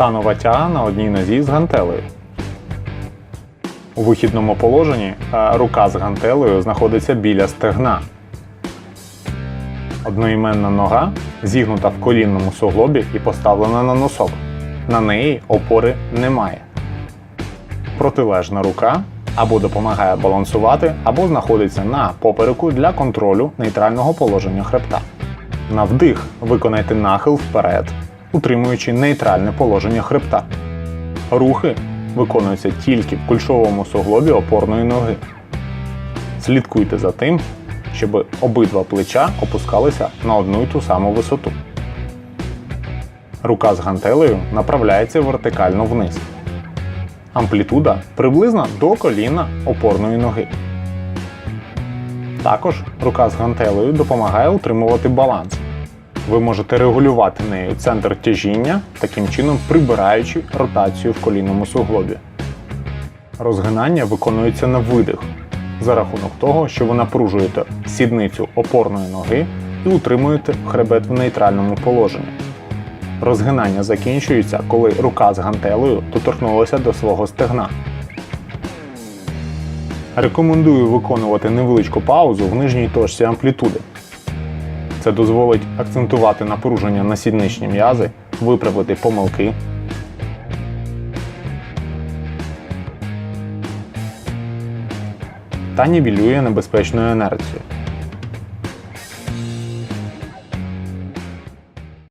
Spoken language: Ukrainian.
Станова тяга на одній нозі з гантелею. У вихідному положенні е, рука з гантелею знаходиться біля стегна. Одноіменна нога зігнута в колінному суглобі і поставлена на носок. На неї опори немає. Протилежна рука або допомагає балансувати, або знаходиться на попереку для контролю нейтрального положення хребта. На вдих виконайте нахил вперед, утримуючи нейтральне положення хребта. Рухи виконуються тільки в кульшовому суглобі опорної ноги. Слідкуйте за тим, щоб обидва плеча опускалися на одну й ту саму висоту. Рука з гантелею направляється вертикально вниз. Амплітуда приблизно до коліна опорної ноги. Також рука з гантелею допомагає утримувати баланс. Ви можете регулювати нею центр тяжіння, таким чином прибираючи ротацію в колінному суглобі. Розгинання виконується на видих за рахунок того, що ви напружуєте сідницю опорної ноги і утримуєте хребет в нейтральному положенні. Розгинання закінчується, коли рука з гантелею доторкнулася до свого стегна. Рекомендую виконувати невеличку паузу в нижній точці амплітуди. Це дозволить акцентувати напруження на сідничні м'язи, виправити помилки. Та нівелює небезпечну інерцію.